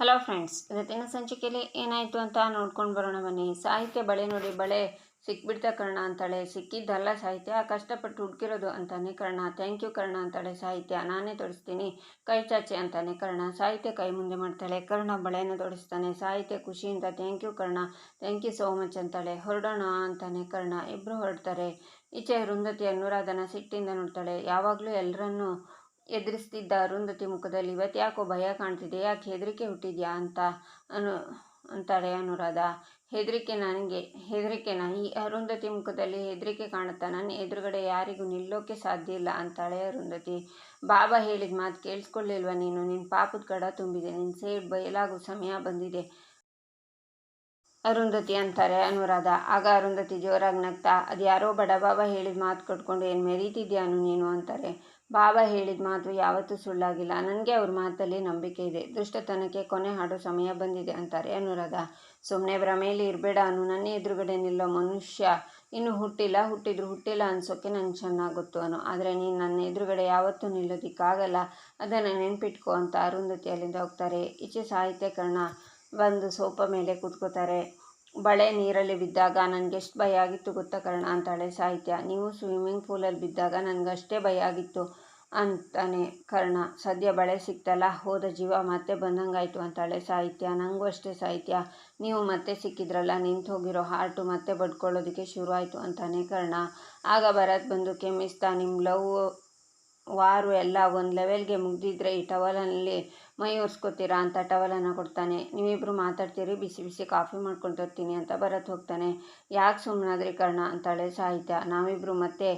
Hello friends ಇವತ್ತಿನ ಸಂಚಿಕೆಯಲ್ಲಿ ಏನಾಯಿತು ಅಂತ ನೋಡ್ಕೊಂಡು ಬರೋಣ ಬನ್ನಿ. ಸಾಹಿತ್ಯ ಬಳೆ ನೋಡಿ ಬಳೆ ಸಿಕ್ಬಿಡ್ತಾ ಕರ್ಣ ಅಂತಾಳೆ. ಸಿಕ್ಕಿದ್ದಲ್ಲ ಸಾಹಿತ್ಯ, ಕಷ್ಟಪಟ್ಟು ಹುಡುಕಿರೋದು ಅಂತಾನೆ ಕರ್ಣ. ಥ್ಯಾಂಕ್ ಯು ಕರ್ಣ ಅಂತಾಳೆ ಸಾಹಿತ್ಯ. ನಾನೇ ತೊಡಿಸ್ತೀನಿ ಕೈ ಚಾಚೆ ಅಂತಾನೆ ಕರ್ಣ. ಸಾಹಿತ್ಯ ಕೈ ಮುಂದೆ ಮಾಡ್ತಾಳೆ. ಕರ್ಣ ಬಳೆನ ತೊಡಿಸ್ತಾನೆ ಸಾಹಿತ್ಯ ಖುಷಿಯಿಂದ thank you Karna. Thank you so much ಅಂತಾಳೆ. ಹೊರಡೋಣ ಅಂತಾನೆ ಕರ್ಣ. ಇಬ್ಬರು ಹೊರಡ್ತಾರೆ. ಈಚೆ ವೃಂದತಿ ಅನುರಾಧನ ಸಿಟ್ಟಿಂದ ನೋಡ್ತಾಳೆ. ಯಾವಾಗಲೂ ಎಲ್ಲರನ್ನೂ ಎದುರಿಸ್ತಿದ್ದ ಅರುಂಧತಿ ಮುಖದಲ್ಲಿ, ಇವತ್ತು ಯಾಕೋ ಭಯ ಕಾಣ್ತಿದೆ? ಯಾಕೆ ಹೆದರಿಕೆ ಹುಟ್ಟಿದ್ಯಾ? ಅಂತ ಅನು, ಅಂತಾಳೆ ಅನುರಾಧ. ಹೆದರಿಕೆ ನನಗೆ, ಹೆದರಿಕೆನ? ಈ ಅರುಂಧತಿ ಮುಖದಲ್ಲಿ ಹೆದರಿಕೆ ಕಾಣುತ್ತಾ? ನನ್ನ ಎದುರುಗಡೆ ಯಾರಿಗೂ ನಿಲ್ಲೋಕೆ ಸಾಧ್ಯ ಇಲ್ಲ, ಅಂತಾಳೆ ಅರುಂಧತಿ. ಬಾಬಾ ಹೇಳಿದ ಮಾತು ಕೇಳಿಸ್ಕೊಳ್ಳಿಲ್ವ ನೀನು? ನಿನ್ನ ಪಾಪದ ಕಡ ತುಂಬಿದೆ ನಿನ್ನ ಸೇಡ್ ಬಯಲಾಗೋ ಸಮಯ ಬಂದಿದೆ. ಅರುಂಧತಿ ಅಂತಾರೆ ಅನುರಾಧ. ಆಗ ಅರುಂಧತಿ ಜೋರಾಗಿ ನಗ್ತಾ ಅದು ಯಾರೋ ಬಡ ಬಾಬಾ ಹೇಳಿದ ಮಾತು ಕಟ್ಕೊಂಡು ಏನು ಮೆರೀತಿದ್ಯಾನು ನೀನು? ಅಂತಾರೆ. ಬಾಬಾ ಹೇಳಿದ ಮಾತು ಯಾವತ್ತೂ ಸುಳ್ಳಾಗಿಲ್ಲ. ನನಗೆ ಅವ್ರ ಮಾತಲ್ಲಿ ನಂಬಿಕೆ ಇದೆ. ದುಷ್ಟತನಕ್ಕೆ ಕೊನೆ ಹಾಡೋ ಸಮಯ ಬಂದಿದೆ ಅಂತಾರೆ ಅನುರಾಧ. ಸುಮ್ಮನೆ ಭ್ರಮೆಯಲ್ಲಿ ಇರಬೇಡ ಅನು. ನನ್ನ ಎದುರುಗಡೆ ನಿಲ್ಲೋ ಮನುಷ್ಯ ಇನ್ನು ಹುಟ್ಟಿಲ್ಲ. ಹುಟ್ಟಿದ್ರು ಹುಟ್ಟಿಲ್ಲ ಅನ್ಸೋಕೆ ನಂಗೆ ಚೆನ್ನಾಗಿ ಗೊತ್ತು ಅನು. ಆದರೆ ನೀನು ನನ್ನ ಎದುರುಗಡೆ ಯಾವತ್ತೂ ನಿಲ್ಲೋದಿಕ್ಕಾಗಲ್ಲ. ಅದನ್ನು ನೆನ್ಪಿಟ್ಕೋ ಅಂತ ಅರುಂಧತಿ ಅಲ್ಲಿಂದ ಹೋಗ್ತಾರೆ. ಈಚೆ ಸಾಹಿತ್ಯಕರಣ ಬಂದು ಸೋಪ ಮೇಲೆ ಕೂತ್ಕೋತಾರೆ. ಬಳೆ ನೀರಲ್ಲಿ ಬಿದ್ದಾಗ ಎಷ್ಟು ಭಯ ಆಗಿತ್ತು ಗೊತ್ತಾ ಕರ್ಣ ಅಂತಾಳೆ ಸಾಹಿತ್ಯ. ನೀವು ಸ್ವಿಮ್ಮಿಂಗ್ ಪೂಲಲ್ಲಿ ಬಿದ್ದಾಗ ನನಗಷ್ಟೇ ಭಯ ಆಗಿತ್ತು. ಅಂತಾನೆ ಕರ್ಣ. ಸದ್ಯ ಬಳೆ ಸಿಕ್ತಲ್ಲ, ಹೋದ ಜೀವ ಮತ್ತೆ ಬಂದಂಗಾಯ್ತು ಅಂತಾಳೆ ಸಾಹಿತ್ಯ. ನನಗೂ ಅಷ್ಟೇ ಸಾಹಿತ್ಯ. ನೀವು ಮತ್ತೆ ಸಿಕ್ಕಿದ್ರಲ್ಲ, ನಿಂತು ಹೋಗಿರೋ ಹಾರ್ಟು ಮತ್ತೆ ಬಡ್ಕೊಳ್ಳೋದಕ್ಕೆ ಶುರು ಆಯಿತು ಅಂತಾನೆ ಕರ್ಣ. ಆಗ ಭರತ್ ಬಂದು, ಕೆಮ್ಮಿಸ್ತಾ ನಿಮ್ಮ ಲವ್ ವಾರು ಎಲ್ಲ ಒಂದು ಲೆವೆಲ್ಗೆ ಮುಗ್ದಿದ್ರೆ ಈ ಟವಲನಲ್ಲಿ ಮೈ ಒರೆಸ್ಕೊತೀರಾ ಅಂತ ಟವಲನ್ನು ಕೊಡ್ತಾನೆ. ನೀವಿಬ್ಬರು ಮಾತಾಡ್ತೀರಿ, ಬಿಸಿ ಬಿಸಿ ಕಾಫಿ ಮಾಡ್ಕೊಂಡು ತರ್ತೀನಿ ಅಂತ ಭರತ್ ಹೋಗ್ತಾನೆ. ಯಾಕೆ ಸುಮ್ಮನಾದ್ರಿ ಕರ್ಣ? ಅಂತಾಳೆ ಸಾಹಿತ್ಯ. ನಾವಿಬ್ಬರು ಮತ್ತೆ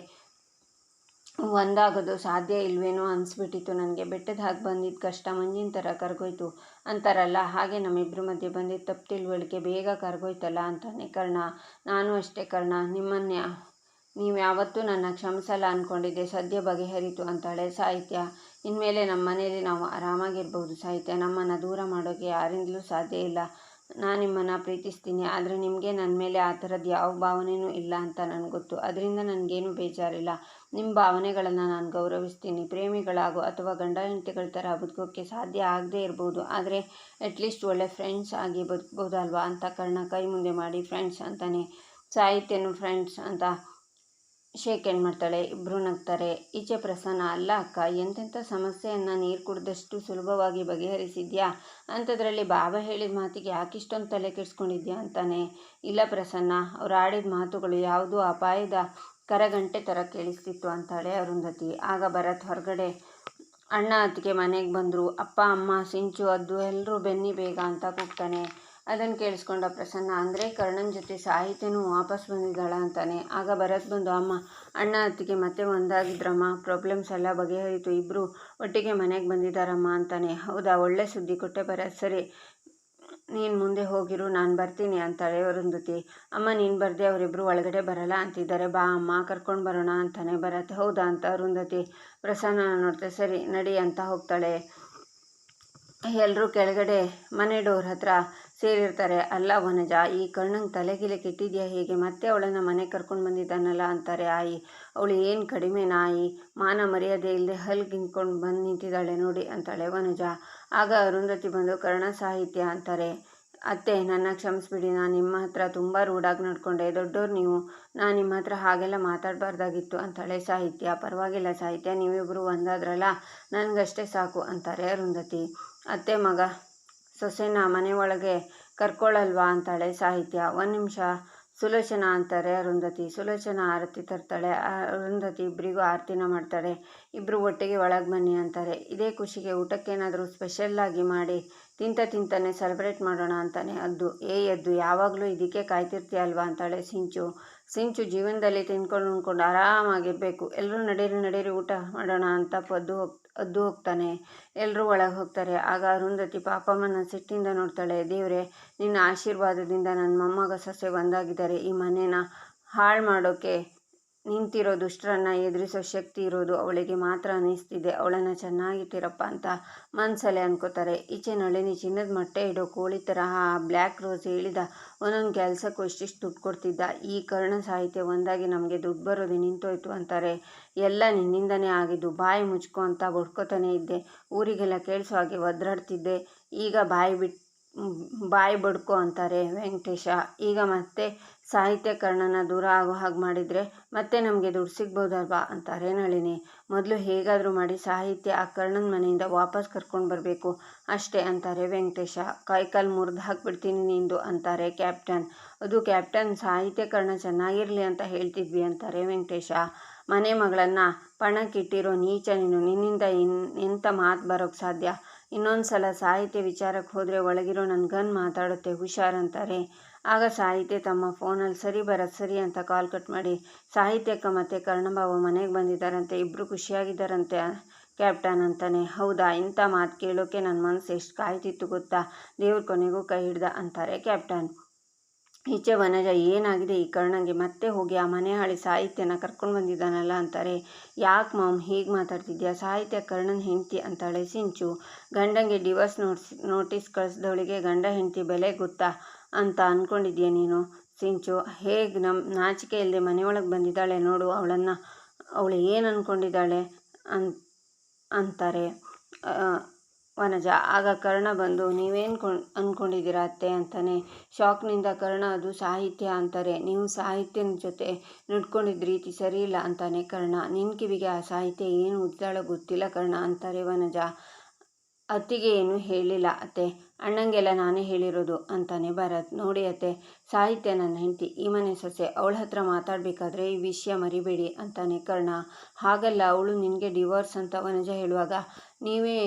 ಒಂದಾಗೋದು ಸಾಧ್ಯ ಇಲ್ವೇನೋ ಅನಿಸ್ಬಿಟ್ಟಿತ್ತು ನನಗೆ. ಬೆಟ್ಟದ ಹಾಗೆ ಬಂದಿದ್ದ ಕಷ್ಟ ಮಂಜಿನ ಥರ ಕರ್ಗೋಯ್ತು. ಅಂತಾರಲ್ಲ, ಹಾಗೆ ನಮ್ಮಿಬ್ಬರ ಮಧ್ಯೆ ಬಂದಿದ್ದ ತಪ್ಪು ಬೇಗ ಕರ್ಗೋಯ್ತಲ್ಲ ಅಂತಾನೆ ಕರ್ಣ. ನಾನು ಅಷ್ಟೇ ಕರ್ಣ. ನಿಮ್ಮನ್ನೇ ನೀವು ಯಾವತ್ತೂ ನನ್ನ ಕ್ಷಮಿಸಲ್ಲ ಅಂದ್ಕೊಂಡಿದ್ದೆ ಸದ್ಯ ಬಗೆಹರಿತು ಅಂತಾಳೆ ಸಾಹಿತ್ಯ. ಇನ್ಮೇಲೆ ನಮ್ಮ ಮನೇಲಿ ನಾವು ಆರಾಮಾಗಿರ್ಬೋದು ಸಾಹಿತ್ಯ. ನಮ್ಮನ್ನು ದೂರ ಮಾಡೋಕ್ಕೆ ಯಾರಿಂದಲೂ ಸಾಧ್ಯ ಇಲ್ಲ. ನಾನು ನಿಮ್ಮನ್ನು ಪ್ರೀತಿಸ್ತೀನಿ. ಆದರೆ ನಿಮಗೆ ನನ್ನ ಮೇಲೆ ಆ ಥರದ್ದು ಯಾವ ಭಾವನೆಯೂ ಇಲ್ಲ ಅಂತ ನನಗೆ ಗೊತ್ತು ಅದರಿಂದ ನನಗೇನು ಬೇಜಾರಿಲ್ಲ. ನಿಮ್ಮ ಭಾವನೆಗಳನ್ನು ನಾನು ಗೌರವಿಸ್ತೀನಿ. ಪ್ರೇಮಿಗಳಾಗೋ ಅಥವಾ ಗಂಡ ಹೆಂಡತಿಗಳ ಥರ ಬದುಕೋಕ್ಕೆ ಸಾಧ್ಯ ಆಗದೇ ಇರ್ಬೋದು. ಆದರೆ ಅಟ್ಲೀಸ್ಟ್ ಒಳ್ಳೆ ಫ್ರೆಂಡ್ಸ್ ಆಗಿ ಬದುಕ್ಬೋದಲ್ವಾ ಅಂತ ಕರ್ಣ ಕೈ ಮುಂದೆ ಮಾಡಿ ಫ್ರೆಂಡ್ಸ್ ಅಂತಾನೆ, ಸಾಹಿತ್ಯನು ಫ್ರೆಂಡ್ಸ್ ಅಂತ ಶೇಕ್ ಏನು ಮಾಡ್ತಾಳೆ. ಇಬ್ಬರು ನಗ್ತಾರೆ. ಈಚೆ ಪ್ರಸನ್ನ, ಅಲ್ಲ ಅಕ್ಕ, ಎಂತೆಂಥ ಸಮಸ್ಯೆಯನ್ನು ನೀರು ಕುಡಿದಷ್ಟು ಸುಲಭವಾಗಿ ಬಗೆಹರಿಸಿದ್ಯಾ? ಅಂಥದ್ರಲ್ಲಿ ಬಾಬಾ ಹೇಳಿದ ಮಾತಿಗೆ ಯಾಕಿಷ್ಟೊಂದು ತಲೆ ಕೆಡಿಸ್ಕೊಂಡಿದ್ಯಾ? ಅಂತಾನೆ. ಇಲ್ಲ ಪ್ರಸನ್ನ, ಅವ್ರು ಆಡಿದ ಮಾತುಗಳು ಯಾವುದೂ ಅಪಾಯದ ಕರಗಂಟೆ ಥರ ಕೇಳಿಸ್ತಿತ್ತು ಅಂತಾಳೆ ಅರುಂಧತಿ. ಆಗ ಭರತ್ ಹೊರಗಡೆ, ಅಣ್ಣ, ಅತ್ತಿಗೆ ಮನೆಗೆ ಬಂದರು. ಅಪ್ಪ, ಅಮ್ಮ, ಸಿಂಚು, ಅದ್ದು ಎಲ್ಲರೂ ಬೆನ್ನಿ ಬೇಗ ಅಂತ ಕೂಗ್ತಾನೆ. ಅದನ್ನು ಕೇಳಿಸ್ಕೊಂಡ ಪ್ರಸನ್ನ, ಅಂದರೆ ಕರ್ಣನ ಜೊತೆ ಸಾಹಿತ್ಯನೂ ವಾಪಸ್ ಬಂದಿದ್ದಾಳ ಅಂತಾನೆ. ಆಗ ಭರತ್ ಬಂದು, ಅಮ್ಮ, ಅಣ್ಣ, ಅತ್ತಿಗೆ ಮತ್ತೆ ಒಂದಾಗಿದ್ರಮ್ಮ. ಪ್ರಾಬ್ಲಮ್ಸ್ ಎಲ್ಲ ಬಗೆಹರಿತು. ಇಬ್ಬರು ಒಟ್ಟಿಗೆ ಮನೆಗೆ ಬಂದಿದ್ದಾರಮ್ಮ ಅಂತಾನೆ. ಹೌದಾ, ಒಳ್ಳೆ ಸುದ್ದಿ ಕೊಟ್ಟೆ ಭರತ್. ಸರಿ ನೀನು ಮುಂದೆ ಹೋಗಿರು, ನಾನು ಬರ್ತೀನಿ ಅಂತಾಳೆ ಅರುಂಧತಿ ಅಮ್ಮ, ನೀನು ಬರದೆ ಅವರಿಬ್ಬರು ಒಳಗಡೆ ಬರಲ್ಲ ಅಂತಿದ್ದಾರೆ. ಬಾ ಅಮ್ಮ, ಕರ್ಕೊಂಡು ಬರೋಣ ಅಂತಾನೆ ಬರುತ್ತೆ. ಹೌದಾ ಅಂತ ಅರುಂಧತಿ ಪ್ರಸನ್ನ ನೋಡ್ತೆ. ಸರಿ, ನಡಿ ಅಂತ ಹೋಗ್ತಾಳೆ. ಎಲ್ಲರೂ ಕೆಳಗಡೆ ಮನೆ ಡೋರ್ ಹತ್ರ ಸೇರಿರ್ತಾರೆ. ಅಲ್ಲ ವನಜ, ಈ ಕರ್ಣಂಗೆ ತಲೆಗಿಲೆ ಕೆಟ್ಟಿದ್ಯಾ ಹೇಗೆ? ಮತ್ತೆ ಅವಳನ್ನು ಮನೆ ಕರ್ಕೊಂಡು ಬಂದಿದ್ದಾನಲ್ಲ? ಅಂತಾರೆ ಆಯಿ. ಅವಳು ಏನು ಕಡಿಮೆ ನಾಯಿ? ಮಾನ ಮರ್ಯಾದೆ ಇಲ್ಲದೆ ಹಲ್ಗಿಂದ್ಕೊಂಡು ಬಂದು ನಿಂತಿದ್ದಾಳೆ ನೋಡಿ ಅಂತಾಳೆ ವನಜ. ಆಗ ಅರುಂಧತಿ ಬಂದು, ಕರ್ಣ ಸಾಹಿತ್ಯ ಅಂತಾರೆ. ಅತ್ತೆ, ನನ್ನ ಕ್ಷಮಿಸ್ಬಿಡಿ, ನಾನು ನಿಮ್ಮ ಹತ್ರ ತುಂಬ ರೂಢಾಗಿ ನಡ್ಕೊಂಡೆ. ದೊಡ್ಡೋರು ನೀವು. ನಾನು ನಿಮ್ಮ ಹತ್ರ ಹಾಗೆಲ್ಲ ಮಾತಾಡಬಾರ್ದಾಗಿತ್ತು ಅಂತಾಳೆ ಸಾಹಿತ್ಯ. ಪರವಾಗಿಲ್ಲ ಸಾಹಿತ್ಯ ನೀವಿಬ್ಬರು ಒಂದಾದ್ರಲ್ಲ. ನನಗಷ್ಟೇ ಸಾಕು ಅಂತಾರೆ ಅರುಂಧತಿ. ಅತ್ತೆ ಮಗ ಸೊಸೆನ ಮನೆ ಒಳಗೆ ಕರ್ಕೊಳ್ಳಲ್ವಾ ಅಂತಾಳೆ ಸಾಹಿತ್ಯ. ಒಂದು ನಿಮಿಷ ಸುಲೋಚನ ಅಂತಾರೆ ಅರುಂಧತಿ. ಸುಲೋಚನ ಆರತಿ ತರ್ತಾಳೆ. ಅರುಂಧತಿ ಇಬ್ಬರಿಗೂ ಆರತಿನ ಮಾಡ್ತಾಳೆ ಇಬ್ಬರು ಒಟ್ಟಿಗೆ ಒಳಗೆ ಬನ್ನಿ ಅಂತಾರೆ. ಇದೇ ಖುಷಿಗೆ ಊಟಕ್ಕೇನಾದರೂ ಸ್ಪೆಷಲ್ಲಾಗಿ ಮಾಡಿ ತಿಂತ ತಿಂತಾನೆ ಸೆಲೆಬ್ರೇಟ್ ಮಾಡೋಣ ಅಂತಾನೆ. ಅದ್ದು, ಏ ಎದ್ದು, ಯಾವಾಗಲೂ ಇದಕ್ಕೆ ಕಾಯ್ತಿರ್ತೀಯ ಅಲ್ವಾ ಅಂತಾಳೆ ಸಿಂಚು. ಸಿಂಚು ಜೀವನದಲ್ಲಿ ತಿನ್ಕೊಂಡು ಉಣ್ಕೊಂಡು ಆರಾಮಾಗಿರಬೇಕು. ಎಲ್ಲರೂ ನಡೀರಿ ನಡೀರಿ ಊಟ ಮಾಡೋಣ ಅಂತ ಪದ್ದು ಅದ್ದು ಹೋಗ್ತಾನೆ. ಎಲ್ಲರೂ ಒಳಗೆ ಹೋಗ್ತಾರೆ. ಆಗ ಅರುಂಧತಿ ಪಾಪಮ್ಮನ ಸಿಟ್ಟಿಂದ ನೋಡ್ತಾಳೆ. ದೇವರೇ, ನಿನ್ನ ಆಶೀರ್ವಾದದಿಂದ ನನ್ನ ಮೊಮ್ಮಗ ಸೊಸೆ ಒಂದಾಗಿದ್ದಾರೆ ಈ ಮನೇನ ಹಾಳು ಮಾಡೋಕ್ಕೆ ನಿಂತಿರೋ ದುಷ್ಟರನ್ನು ಎದುರಿಸೋ ಶಕ್ತಿ ಇರೋದು ಅವಳಿಗೆ ಮಾತ್ರ ಅನ್ನಿಸ್ತಿದೆ ಅವಳನ್ನು ಚೆನ್ನಾಗಿಟ್ಟಿರಪ್ಪ ಅಂತ ಮನಸ್ಸಲ್ಲೇ ಅನ್ಕೋತಾರೆ. ಈಚೆ ನಳಿನಿ ಚಿನ್ನದ ಮೊಟ್ಟೆ ಇಡೋ ಕೋಳಿ ತರಹ ಆ ಬ್ಲ್ಯಾಕ್ ರೋಸ್ ಹೇಳಿದ, ಒಂದೊಂದು ಕೆಲಸಕ್ಕೂ ಇಷ್ಟಿಷ್ಟು ದುಡ್ಡು ಕೊಡ್ತಿದ್ದ? ಈ ಕರ್ಣ ಸಾಹಿತ್ಯ ಒಂದಾಗಿ ನಮಗೆ ದುಡ್ಡು ಬರೋದು ನಿಂತೋಯ್ತು ಅಂತಾರೆ. ಎಲ್ಲ ನಿನ್ನಿಂದನೇ ಆಗಿದ್ದು ಬಾಯಿ ಮುಚ್ಕೊ ಅಂತ ಬಡ್ಕೋತಾನೆ ಇದ್ದೆ. ಊರಿಗೆಲ್ಲ ಕೇಳಿಸೋ ಹಾಗೆ ಒದ್ರಾಡ್ತಿದ್ದೆ. ಈಗ ಬಾಯಿ ಬಿಟ್ಟು ಬಾಯಿ ಬಡ್ಕೊ ಅಂತಾರೆ ವೆಂಕಟೇಶ. ಈಗ ಮತ್ತೆ ಸಾಹಿತ್ಯ ಕರ್ಣನ ದೂರ ಆಗೋ ಹಾಗೆ ಮಾಡಿದರೆ ಮತ್ತೆ ನಮಗೆ ದುಡ್ಡು ಸಿಗ್ಬೋದಲ್ವಾ ಅಂತಾರೆ ನಳಿನಿ. ಮೊದಲು ಹೇಗಾದರೂ ಮಾಡಿ ಸಾಹಿತ್ಯ ಆ ಕರ್ಣನ ಮನೆಯಿಂದ ವಾಪಸ್ ಕರ್ಕೊಂಡು ಬರಬೇಕು. ಅಷ್ಟೇ ಅಂತಾರೆ ವೆಂಕಟೇಶ. ಕೈಕಾಲು ಮುರಿದು ಹಾಕ್ಬಿಡ್ತೀನಿ ನಿಂದು ಅಂತಾರೆ ಕ್ಯಾಪ್ಟನ್. ಅದು ಕ್ಯಾಪ್ಟನ್ ಸಾಹಿತ್ಯ ಕರ್ಣ ಚೆನ್ನಾಗಿರಲಿ ಅಂತ ಹೇಳ್ತಿದ್ವಿ ಅಂತಾರೆ ವೆಂಕಟೇಶ. ಮನೆ ಮಗಳನ್ನು ಪಣಕ್ಕಿಟ್ಟಿರೋ ನೀಚ ನೀನು ನಿನ್ನಿಂದ ಇನ್ ಎಂಥ ಮಾತು ಬರೋಕ್ಕೆ ಸಾಧ್ಯ? ಇನ್ನೊಂದು ಸಲ ಸಾಹಿತ್ಯ ವಿಚಾರಕ್ಕೆ ಹೋದರೆ ಒಳಗಿರೋ ನನ್ನ ಗನ್ ಮಾತಾಡುತ್ತೆ ಹುಷಾರಂತಾರೆ ಆಗ ಸಾಹಿತ್ಯ ತಮ್ಮ ಫೋನಲ್ಲಿ ಸರಿ ಬರೋದು ಸರಿ ಅಂತ ಕಾಲ್ ಕಟ್ ಮಾಡಿ, ಸಾಹಿತ್ಯಕ್ಕೆ ಮತ್ತು ಕರ್ಣಬಾಬು ಮನೆಗೆ ಬಂದಿದ್ದಾರಂತೆ ಇಬ್ಬರು ಖುಷಿಯಾಗಿದ್ದಾರಂತೆ ಕ್ಯಾಪ್ಟನ್ ಅಂತಾನೆ. ಹೌದಾ, ಇಂಥ ಮಾತು ಕೇಳೋಕೆ ನನ್ನ ಮನಸ್ಸು ಎಷ್ಟು ಕಾಯ್ತಿತ್ತು ಗೊತ್ತಾ? ದೇವ್ರ ಕೊನೆಗೂ ಕೈ ಹಿಡ್ದ ಅಂತಾರೆ ಕ್ಯಾಪ್ಟನ್ ಈಚೆ ವನಜ, ಏನಾಗಿದೆ ಈ ಕರ್ಣಂಗೆ? ಮತ್ತೆ ಹೋಗಿ ಆ ಮನೆ ಹಾಳಿ ಸಾಹಿತ್ಯನ ಕರ್ಕೊಂಡು ಬಂದಿದ್ದಾನಲ್ಲ ಅಂತಾರೆ. ಯಾಕೆ ಮಾಮ್, ಹೀಗೆ ಮಾತಾಡ್ತಿದ್ಯಾ? ಸಾಹಿತ್ಯ ಕರ್ಣನ ಹೆಂಡತಿ ಅಂತಾಳೆ ಸಿಂಚು. ಗಂಡಂಗೆ ಡಿವೋರ್ಸ್ ನೋಟ್ಸ್, ನೋಟಿಸ್ ಕಳಿಸಿದವಳಿಗೆ ಗಂಡ ಹೆಂಡತಿ ಬೆಲೆ ಗೊತ್ತಾ ಅಂತ ಅಂದ್ಕೊಂಡಿದ್ಯಾ ನೀನು? ಸಿಂಚು, ಹೇಗೆ ನಮ್ಮ ನಾಚಿಕೆ ಇಲ್ಲದೆ ಮನೆಯೊಳಗೆ ಬಂದಿದ್ದಾಳೆ ನೋಡು, ಅವಳನ್ನು, ಅವಳು ಏನು ಅಂದ್ಕೊಂಡಿದ್ದಾಳೆ ಅಂತ ಅಂತಾರೆ. ವನಜ, ಆಗ ಕರ್ಣ ಬಂದು, ನೀವೇನು ಕೊಂಡ್ ಅಂದ್ಕೊಂಡಿದ್ದೀರಾ ಅತ್ತೆ ಅಂತಾನೆ. ಶಾಕ್ನಿಂದ ಕರ್ಣ, ಅದು ಸಾಹಿತ್ಯ ಅಂತಾರೆ. ನೀವು ಸಾಹಿತ್ಯನ ಜೊತೆ ನಡ್ಕೊಂಡಿದ್ದ ರೀತಿ ಸರಿಯಿಲ್ಲ ಅಂತಾನೆ ಕರ್ಣ. ನಿನ್ನ ಕಿವಿಗೆ ಆ ಸಾಹಿತ್ಯ ಏನು ಉದ್ದಾಳ ಗೊತ್ತಿಲ್ಲ ಕರ್ಣ ಅಂತಾರೆ ವನಜ. ಅತ್ತಿಗೆ ಏನು ಹೇಳಿಲ್ಲ ಅತ್ತೆ. ಅಣ್ಣಂಗೆಲ್ಲ ನಾನೇ ಹೇಳಿರೋದು ಅಂತಾನೆ ಭರತ್. ನೋಡಿ ಅತ್ತೆ, ಸಾಹಿತ್ಯ ನನ್ನ ಹೆಂಡತಿ. ಈ ಮನೆ ಸೊಸೆ, ಅವಳ ಹತ್ರ ಮಾತಾಡಬೇಕಾದ್ರೆ ಈ ವಿಷಯ ಮರಿಬೇಡಿ ಅಂತಾನೆ ಕರ್ಣ. ಹಾಗಲ್ಲ, ಅವಳು ನಿನಗೆ ಡಿವೋರ್ಸ್ ಅಂತ ವನಜ ಹೇಳುವಾಗ, ನೀವೇ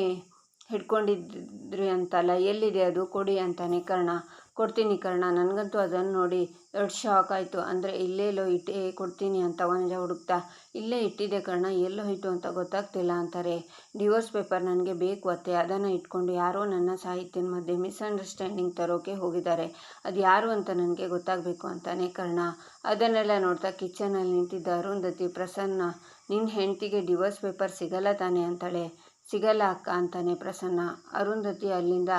ಹಿಡ್ಕೊಂಡಿದ್ರಿ ಅಂತಲ್ಲ, ಎಲ್ಲಿದೆ ಅದು? ಕೊಡಿ ಅಂತಾನೆ. ಕರ್ಣ, ಕೊಡ್ತೀನಿ ಕರ್ಣ, ನನಗಂತೂ ಅದನ್ನು ನೋಡಿ ದೊಡ್ಡ ಶಾಕ್ ಆಯಿತು. ಅಂದರೆ ಇಲ್ಲೆಲ್ಲೋ ಇಟ್ಟೇ, ಕೊಡ್ತೀನಿ ಅಂತ ವನಜ ಹುಡುಕ್ತಾ, ಇಲ್ಲೇ ಇಟ್ಟಿದೆ ಕರ್ಣ, ಎಲ್ಲೋ ಹೋಯಿತು ಅಂತ ಗೊತ್ತಾಗ್ತಿಲ್ಲ ಅಂತಾರೆ. ಡಿವೋರ್ಸ್ ಪೇಪರ್ ನನಗೆ ಬೇಕು ಅತ್ತೆ, ಅದನ್ನು ಇಟ್ಕೊಂಡು ಯಾರೋ ನನ್ನ ಸಾಹಿತ್ಯನ ಮಧ್ಯೆ ಮಿಸ್ಅಂಡರ್ಸ್ಟ್ಯಾಂಡಿಂಗ್ ತರೋಕೆ ಹೋಗಿದ್ದಾರೆ. ಅದು ಯಾರು ಅಂತ ನನಗೆ ಗೊತ್ತಾಗಬೇಕು ಅಂತಾನೆ ಕರ್ಣ. ಅದನ್ನೆಲ್ಲ ನೋಡ್ತಾ ಕಿಚನಲ್ಲಿ ನಿಂತಿದ್ದ ಅರುಂಧತಿ ಪ್ರಸನ್ನ ನಿನ್ನ ಹೆಂಡತಿಗೆ ಡಿವೋರ್ಸ್ ಪೇಪರ್ ಸಿಗಲ್ಲ ತಾನೆ ಅಂತಾಳೆ. ಸಿಗಲ್ಲ ಅಕ್ಕ ಅಂತಾನೆ ಪ್ರಸನ್ನ. ಅರುಂಧತಿ ಅಲ್ಲಿಂದ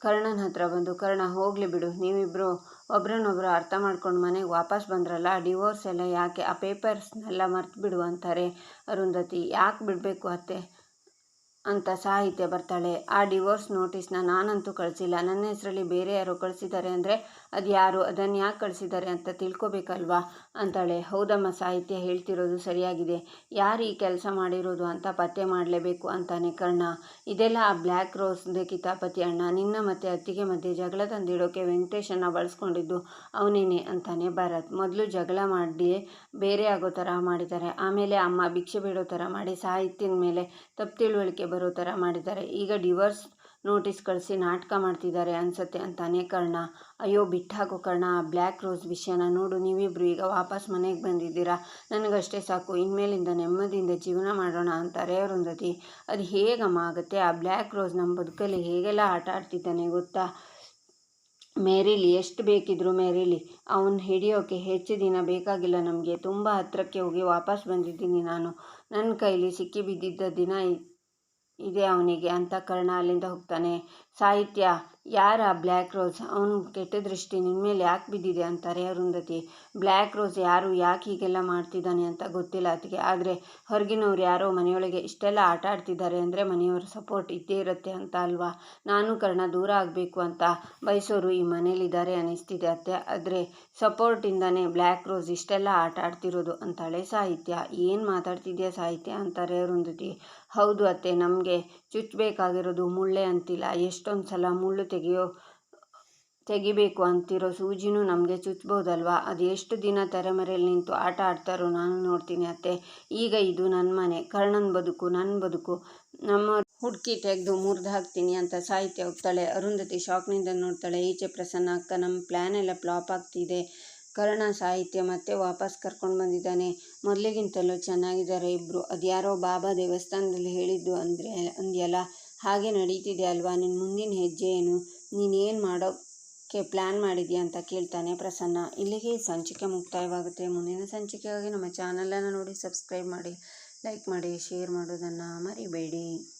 ಕರ್ಣನ ಹತ್ರ ಬಂದು, ಕರ್ಣ, ಹೋಗಲಿ ಬಿಡು. ನೀವಿಬ್ಬರು ಒಬ್ರನ್ನೊಬ್ರು ಅರ್ಥ ಮಾಡ್ಕೊಂಡು ಮನೆಗೆ ವಾಪಸ್ ಬಂದ್ರಲ್ಲ, ಡಿವೋರ್ಸ್ ಎಲ್ಲ ಯಾಕೆ? ಆ ಪೇಪರ್ಸ್ನೆಲ್ಲ ಮರ್ತು ಬಿಡು ಅಂತಾರೆ ಅರುಂಧತಿ. ಯಾಕೆ ಬಿಡಬೇಕು ಅತ್ತೆ? ಅಂತ ಸಾಹಿತ್ಯ ಬರ್ತಾಳೆ. ಆ ಡಿವೋರ್ಸ್ ನೋಟಿಸ್ನ ನಾನಂತೂ ಕಳಿಸಿಲ್ಲ. ನನ್ನ ಹೆಸರಲ್ಲಿ ಬೇರೆ ಯಾರೋ ಕಳಿಸಿದ್ದಾರೆ ಅಂದರೆ ಅದು ಯಾರು ಅದನ್ನು ಯಾಕೆ ಕಳಿಸಿದ್ದಾರೆ ಅಂತ ತಿಳ್ಕೊಬೇಕಲ್ವಾ? ಅಂತಾಳೆ. ಹೌದಮ್ಮ ಸಾಹಿತ್ಯ ಹೇಳ್ತಿರೋದು ಸರಿಯಾಗಿದೆ. ಯಾರು ಈ ಕೆಲಸ ಮಾಡಿರೋದು ಅಂತ ಪತ್ತೆ ಮಾಡಲೇಬೇಕು ಅಂತಾನೆ ಕರ್ಣ. ಇದೆಲ್ಲ ಆ ಬ್ಲ್ಯಾಕ್ ರೋಸ್ ಕಿತಾಪತಿ ಅಣ್ಣ. ನಿನ್ನ ಮತ್ತೆ ಅತ್ತಿಗೆ ಮಧ್ಯೆ ಜಗಳ ತಂದಿಡೋಕೆ ವೆಂಕಟೇಶನ್ನ ಬಳಸ್ಕೊಂಡಿದ್ದು ಅವನೇನೆ ಅಂತಾನೆ ಭರತ್. ಮೊದಲು ಜಗಳ ಮಾಡಿ ಬೇರೆ ಆಗೋ ಥರ ಮಾಡಿದ್ದಾರೆ. ಆಮೇಲೆ ಅಮ್ಮ ಭಿಕ್ಷೆ ಬಿಡೋ ಥರ ಮಾಡಿ ಸಾಹಿತ್ಯದ ಮೇಲೆ ತಪ್ಪು ತಿಳುವಳಿಕೆ ಬರೋ ಥರ ಮಾಡಿದ್ದಾರೆ. ಈಗ ಡಿವೋರ್ಸ್ ನೋಟಿಸ್ ಕಳಿಸಿ ನಾಟಕ ಮಾಡ್ತಿದ್ದಾರೆ ಅನ್ಸುತ್ತೆ ಅಂತಾನೆ ಕರ್ಣ. ಅಯ್ಯೋ ಬಿಟ್ಟಾಕೋ ಕರ್ಣ. ಆ ಬ್ಲ್ಯಾಕ್ ರೋಸ್ ವಿಷಯನ ನೋಡು. ನೀವಿಬ್ಬರು ಈಗ ವಾಪಸ್ ಮನೆಗೆ ಬಂದಿದ್ದೀರಾ? ನನಗಷ್ಟೇ ಸಾಕು. ಇನ್ಮೇಲಿಂದ ನೆಮ್ಮದಿಯಿಂದ ಜೀವನ ಮಾಡೋಣ ಅಂತಾರೆ ಅವರೊಂದತಿ ಅದು ಹೇಗಮ್ಮ ಆಗುತ್ತೆ? ಆ ಬ್ಲ್ಯಾಕ್ ರೋಸ್ ನಮ್ಮ ಬದುಕಲ್ಲಿ ಹೇಗೆಲ್ಲ ಆಟ ಆಡ್ತಿದ್ದಾನೆ ಗೊತ್ತಾ? ಮೇರಿಲಿ, ಎಷ್ಟು ಬೇಕಿದ್ರು ಮೇರಿಲಿ. ಅವನು ಹಿಡಿಯೋಕೆ ಹೆಚ್ಚು ದಿನ ಬೇಕಾಗಿಲ್ಲ ನಮಗೆ. ತುಂಬ ಹತ್ತಿರಕ್ಕೆ ಹೋಗಿ ವಾಪಸ್ ಬಂದಿದ್ದೀನಿ ನಾನು. ನನ್ನ ಕೈಲಿ ಸಿಕ್ಕಿ ಬಿದ್ದಿದ್ದ ದಿನ ಇದೆ ಅವನಿಗೆ. ಅಂತ ಕರ್ಣ ಅಲ್ಲಿಂದ ಹೋಗ್ತಾನೆ. ಸಾಹಿತ್ಯ, ಯಾರ ಬ್ಲ್ಯಾಕ್ ರೋಸ್ ಅವನು ಕೆಟ್ಟ ದೃಷ್ಟಿ ನಿನ್ನ ಮೇಲೆ ಯಾಕೆ ಬಿದ್ದಿದೆ ಅಂತಾರೆ ಅರುಂಧತಿ. ಬ್ಲ್ಯಾಕ್ ರೋಸ್ ಯಾರು ಯಾಕೆ ಹೀಗೆಲ್ಲ ಮಾಡ್ತಿದ್ದಾನೆ ಅಂತ ಗೊತ್ತಿಲ್ಲ ಅದಕ್ಕೆ ಆದರೆ ಹೊರಗಿನವ್ರು ಯಾರೋ ಮನೆಯೊಳಗೆ ಇಷ್ಟೆಲ್ಲ ಆಟ ಆಡ್ತಿದ್ದಾರೆ ಅಂದರೆ ಮನೆಯವರ ಸಪೋರ್ಟ್ ಇದ್ದೇ ಇರುತ್ತೆ ಅಂತ ಅಲ್ವಾ? ನಾನು ಕರ್ಣ ದೂರ ಆಗಬೇಕು ಅಂತ ಬಯಸೋರು ಈ ಮನೇಲಿದ್ದಾರೆ ಅನ್ನಿಸ್ತಿದೆ ಅತ್ತೆ. ಆದರೆ ಸಪೋರ್ಟಿಂದನೇ ಬ್ಲ್ಯಾಕ್ ರೋಸ್ ಇಷ್ಟೆಲ್ಲ ಆಟ ಆಡ್ತಿರೋದು. ಅಂತಾಳೆ ಸಾಹಿತ್ಯ. ಏನು ಮಾತಾಡ್ತಿದ್ಯಾ ಸಾಹಿತ್ಯ? ಅಂತಾರೆ ಅರುಂಧತಿ. ಹೌದು ಅತ್ತೆ, ನಮಗೆ ಚುಚ್ಚಬೇಕಾಗಿರೋದು ಮುಳ್ಳೆ ಅಂತಿಲ್ಲ. ಎಷ್ಟೊಂದು ಸಲ ಮುಳ್ಳು ತೆಗೆಯೋ, ತೆಗಿಬೇಕು ಅಂತಿರೋ ಸೂಜಿನೂ ನಮಗೆ ಚುಚ್ಬೋದಲ್ವಾ ಅದು ಎಷ್ಟು ದಿನ ತೆರೆಮರೆಯಲ್ಲಿ ನಿಂತು ಆಟ ಆಡ್ತಾರೋ ನಾನು ನೋಡ್ತೀನಿ ಅತ್ತೆ. ಈಗ ಇದು ನನ್ನ ಮನೆ. ಕರ್ಣನ ಬದುಕು ನನ್ನ ಬದುಕು. ನಮ್ಮ ಹುಡುಕಿ ತೆಗೆದು ಮುರಿದು ಹಾಕ್ತೀನಿ ಅಂತ ಸಾಹಿತ್ಯ ಹೋಗ್ತಾಳೆ ಅರುಂಧತಿ ಶಾಕ್ನಿಂದ ನೋಡ್ತಾಳೆ, ಈಚೆ ಪ್ರಸನ್ನ ಅಕ್ಕ ನಮ್ಮ ಪ್ಲ್ಯಾನ್ ಎಲ್ಲ ಫ್ಲಾಪ್ ಆಗ್ತಿದೆ. ಕರ್ಣ ಸಾಹಿತ್ಯ ಮತ್ತೆ ವಾಪಸ್ ಕರ್ಕೊಂಡು ಬಂದಿದ್ದಾನೆ. ಮೊದಲಿಗಿಂತಲೂ ಚೆನ್ನಾಗಿದ್ದಾರೆ ಇಬ್ಬರು ಅದು ಯಾರೋ ಬಾಬಾ ದೇವಸ್ಥಾನದಲ್ಲಿ ಹೇಳಿದ್ದು ಅಂದರೆ, ಅಂದ್ಯಲ್ಲ? ಹಾಗೆ ನಡೀತಿದೆ ಅಲ್ವಾ? ನಿನ್ನ ಮುಂದಿನ ಹೆಜ್ಜೆ ಏನು? ನೀನೇನು ಮಾಡೋಕ್ಕೆ ಪ್ಲ್ಯಾನ್ ಮಾಡಿದ್ಯಾ ಅಂತ ಕೇಳ್ತಾನೆ ಪ್ರಸನ್ನ. ಇಲ್ಲಿಗೆ ಸಂಚಿಕೆ ಮುಕ್ತಾಯವಾಗುತ್ತೆ. ಮುಂದಿನ ಸಂಚಿಕೆಗಾಗಿ ನಮ್ಮ ಚಾನಲನ್ನು ನೋಡಿ, ಸಬ್ಸ್ಕ್ರೈಬ್ ಮಾಡಿ, ಲೈಕ್ ಮಾಡಿ, ಶೇರ್ ಮಾಡೋದನ್ನು ಮರಿಬೇಡಿ.